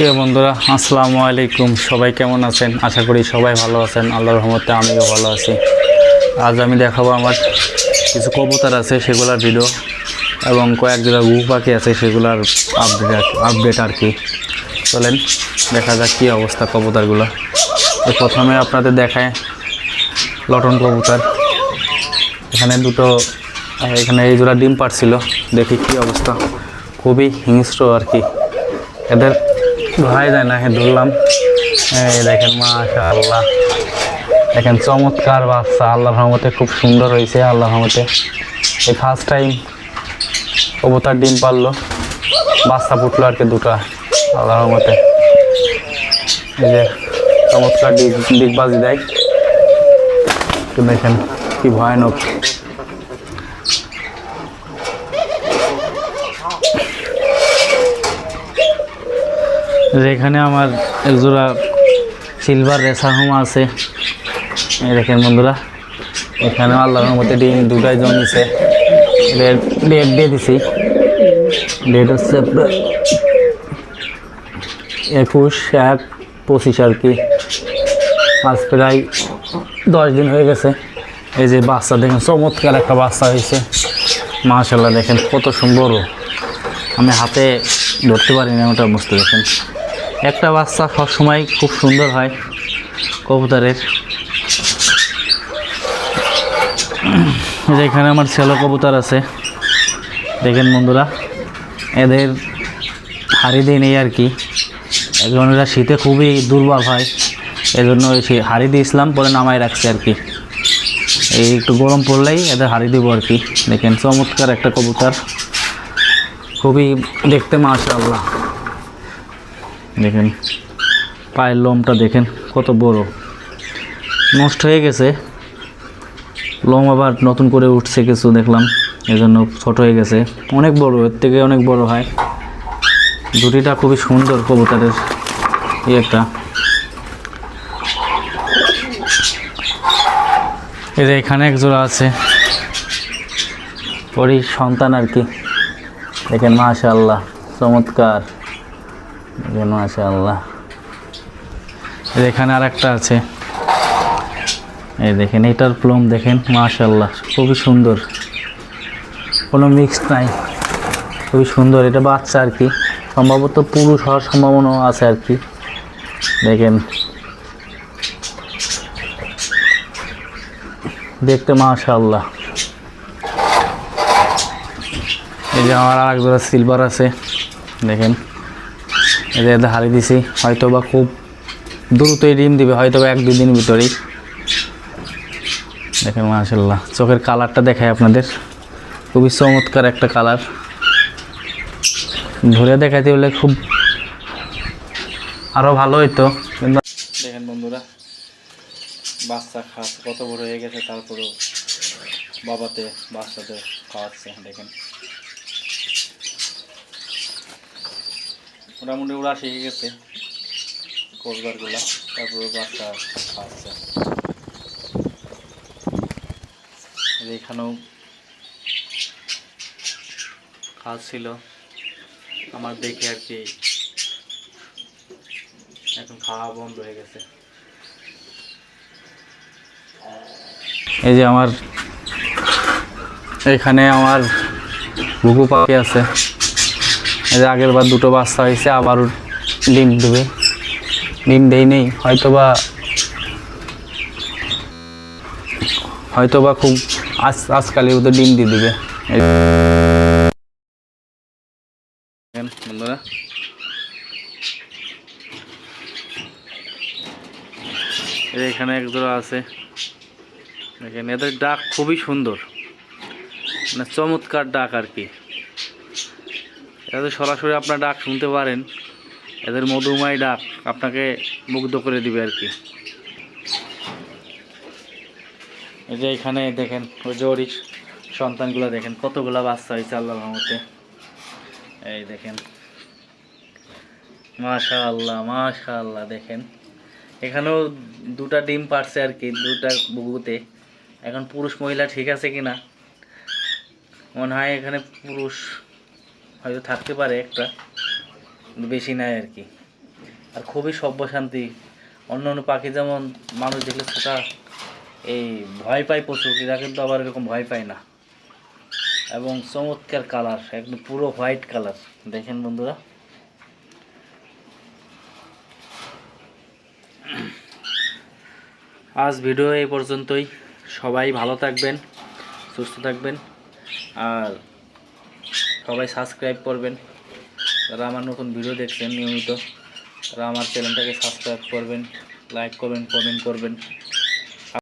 প্রিয় বন্ধুরা, আসসালামু আলাইকুম। সবাই কেমন আছেন? আশা করি সবাই ভালো আছেন। আল্লাহর রহমতে আমিও ভালো আছি। আজ আমি দেখাবো আমার কিছু কবুতর আছে, সেগুলোর ভিডিও এবং কয়েক জোড়া গু পাখি আছে, সেগুলোর আপডেট আপডেট আর কি। চলেন, দেখা যাক কী অবস্থা কবুতরগুলো। তো প্রথমে আপনাদের দেখায় লটন কবুতর। এখানে দুটো, এখানে এই জোড়া ডিম পাড়ছিল। দেখি কী অবস্থা। খুবই হিংস্র আর কি। এদের ভাই যায় না ধরলাম এই দেখেন মাশা আল্লাহ দেখেন, চমৎকার বাচ্চা, আল্লাহর রহমতে খুব সুন্দর হয়েছে, আল্লাহর রহমতে। এই ফার্স্ট টাইম কবুতার ডিম পারল, বাচ্চা ফুটলো আর কি দুটা, আল্লাহর রহমতে। এই যে চমৎকার ডিগ ডিগবাজি দেয়। দেখেন, কি ভয়ানক। যেখানে আমার একজোড়া সিলভার রেসা হোমা আছে। দেখেন বন্ধুরা এখানে আল্লাহর মধ্যে ডিম দুটাই জমিছে ডেট দিয়ে দিছি। ডেট হচ্ছে একুশ, এক, পঁচিশ আর কি। আজ প্রায় দশ দিন হয়ে গেছে। এই যে বাচ্চা দেখেন, চমৎকার একটা বাচ্চা হয়েছে। মাশাল্লাহ দেখেন কত সুন্দর। আমি হাতে ধরতে পারি না ওটা বুঝতে দেখেন একটা বাচ্চা সবসময় খুব সুন্দর হয় কবুতরের। এখানে আমার ছেলে কবুতর আছে। দেখেন বন্ধুরা, এদের হাড়ি দিয়ে নেই আর কি। এখন এরা শীতে খুবই দুর্বল হয় এই জন্য ওই শী- হাড়ি দিয়েছিলাম পরে নামাই রাখছি আর কি। এই একটু গরম পড়লেই এদের হাড়ি দিব আর কি। দেখেন চমৎকার একটা কবুতর। খুবই দেখতে মাশাআল্লাহ। দেখেন। পায়ের লোমটা দেখেন, কত বড়। নষ্ট হয়ে গেছে। লোম আবার নতুন করে উঠছে কিছু দেখলাম এই জন্য ছোট হয়ে গেছে। অনেক বড়, এর থেকে অনেক বড় হয়। দুটিটা খুবই সুন্দর কবুতরের একটা। এই যে এখানে এক জোড়া আছে। ওরই সন্তান আর কি। দেখেন মাশা আল্লাহ চমৎকার। দেখেন আছে আল্লাহ এখানে আর একটা আছে। এই দেখেন, এটার প্লম দেখেন মাশাল্লাহ খুবই সুন্দর। কোনো মিক্স নাই, খুবই সুন্দর, এটা বাচ্চা আর কি। সম্ভবত পুরুষ হওয়ার সম্ভাবনাও আছে আর কি। দেখেন। দেখতে মাশাল্লাহ এই যে আমার আর একজোড়া সিলভার আছে, দেখেন। এদের হারিয়ে দিছি। হয়তো বা খুব দ্রুতই ডিম দিবে হয়তো বা এক দুই দিন ভিতরেই। দেখেন মাশাল্লাহ চোখের কালারটা দেখায় আপনাদের। খুবই চমৎকার একটা কালার। ধরে দেখাইতে হলে খুব আরও ভালো হইতো। কিন্তু দেখেন বন্ধুরা, বাচ্চা খাচ্ছে কত বড় হয়ে গেছে, তারপরেও বাবাতে বাচ্চাতে খাওয়াচ্ছে, দেখেন। মোটামুটি ওরা শিখে গেছে কোচবারগুলা তারপরে বাচ্চা যে এখানেও খাওয়া ছিল। আমার দেখে আর কি এখন খাওয়া বন্ধ হয়ে গেছে। এই যে আমার, এখানে আমার ঘুঘু পাখি আছে। আগের বার দুটো বাচ্চা হয়েছে, আবারও ডিম দেবে। ডিম দেই নেই হয়তো বা হয়তো বা খুব আজ আজকালের মতো ডিম দিয়ে দেবে। বন্ধুরা। এখানে এক জোড়া আছে। দেখেন, এদের ডাক খুবই সুন্দর। মানে চমৎকার ডাক আর কি। এদের সরাসরি আপনার ডাক শুনতে পারেন। এদের মধুময় ডাক আপনাকে মুগ্ধ করে দিবে আর কি। এই যে এখানে দেখেন, ওই ওরই সন্তানগুলো দেখেন, কতগুলা বাচ্চা হয়েছে আল্লাহ রহমতে। এই দেখেন। মাশা আল্লাহ মাশা আল্লাহ দেখেন। এখানেও দুটা ডিম পারছে আর কি, দুটা বুগুতে এখন পুরুষ মহিলা ঠিক আছে কি না মনে হয় এখানে পুরুষ হয়তো থাকতে পারে একটা বেশি নাই আর কি। আর খুবই সভ্যশান্তি অন্য অন্য পাখি যেমন মানুষ দেখলে সেটা এই ভয় পায় পশু এরা কিন্তু আবার এরকম ভয় পায় না। এবং চমৎকার কালার একদম পুরো হোয়াইট কালার দেখেন বন্ধুরা। আজ ভিডিও এই পর্যন্তই। সবাই ভালো থাকবেন, সুস্থ থাকবেন। আর সবাই সাবস্ক্রাইব করবেন। যারা আমার নতুন ভিডিও দেখছেন, নিয়মিত, তারা আমার চ্যানেলটাকে সাবস্ক্রাইব করবেন লাইক করবেন কমেন্ট করবেন।